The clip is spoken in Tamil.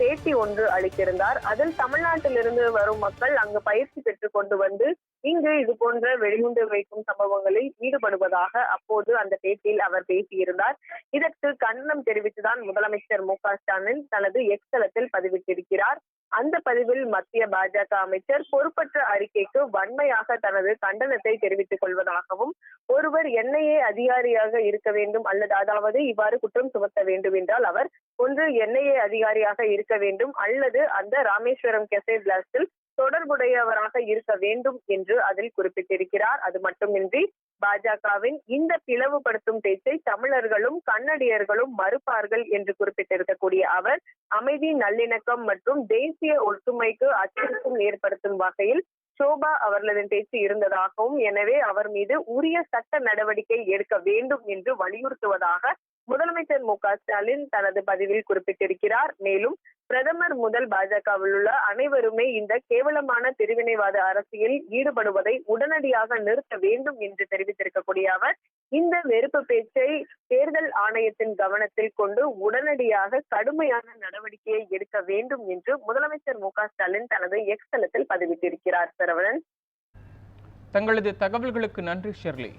பேட்டி ஒன்று அளித்திருந்தார். அதில் தமிழ்நாட்டிலிருந்து வரும் மக்கள் அங்கு பயிற்சி பெற்றுக் கொண்டு வந்து இங்கு இது போன்ற வெடிகுண்டு வைக்கும் சம்பவங்களில் ஈடுபடுவதாக அப்போது அந்த பேட்டியில் அவர் பேசியிருந்தார். இதற்கு கண்டனம் தெரிவித்துதான் முதலமைச்சர் மு க ஸ்டாலின் தனது எக்ஸலத்தில் பதிவிட்டிருக்கிறார். அந்த பதிவில் மத்திய பாஜக அமைச்சர் பொறுப்பற்ற அறிக்கைக்கு வன்மையாக தனது கண்டனத்தை தெரிவித்துக் கொள்வதாகவும் ஒருவர் என்ஐஏ அதிகாரியாக இருக்க வேண்டும் அல்லது அதாவது இவ்வாறு குற்றம் சுமத்த வேண்டும் என்றால் அவர் ஒன்று என்ஐஏ அதிகாரியாக இருக்க வேண்டும் அல்லது அந்த ராமேஸ்வரம் கெசே பிளாஸ்டில் தொடர்புடையவராக இருக்க வேண்டும் என்று அதில் குறிப்பிட்டிருக்கிறார். அது மட்டுமின்றி பாஜகவின் இந்த பிளவுபடுத்தும் பேச்சை தமிழர்களும் கன்னடியர்களும் மறுப்பார்கள் என்று குறிப்பிட்டிருக்கக்கூடிய அவர் அமைதி நல்லிணக்கம் மற்றும் தேசிய ஒற்றுமைக்கு அச்சுறுத்தம் ஏற்படுத்தும் வகையில் சோபா அவர்களின் பேச்சு இருந்ததாகவும் எனவே அவர் மீது உரிய சட்ட நடவடிக்கை எடுக்க வேண்டும் என்று வலியுறுத்துவதாக முதலமைச்சர் மு க ஸ்டாலின் தனது பதிவில் குறிப்பிட்டிருக்கிறார். மேலும் பிரதமர் முதல் பாஜகவில் உள்ள அனைவருமே இந்த கேவலமான பிரிவினைவாத அரசியல் ஈடுபடுவதை உடனடியாக நிறுத்த வேண்டும் என்று தெரிவித்திருக்கக்கூடிய அவர் இந்த வெறுப்பு பேச்சை தேர்தல் ஆணையத்தின் கவனத்தில் கொண்டு உடனடியாக கடுமையான நடவடிக்கையை எடுக்க வேண்டும் என்று முதலமைச்சர் மு ஸ்டாலின் தனது எக்ஸ் தளத்தில் பதிவிட்டிருக்கிறார். சரவணன். தங்களது தகவல்களுக்கு நன்றி ஷெர்லி.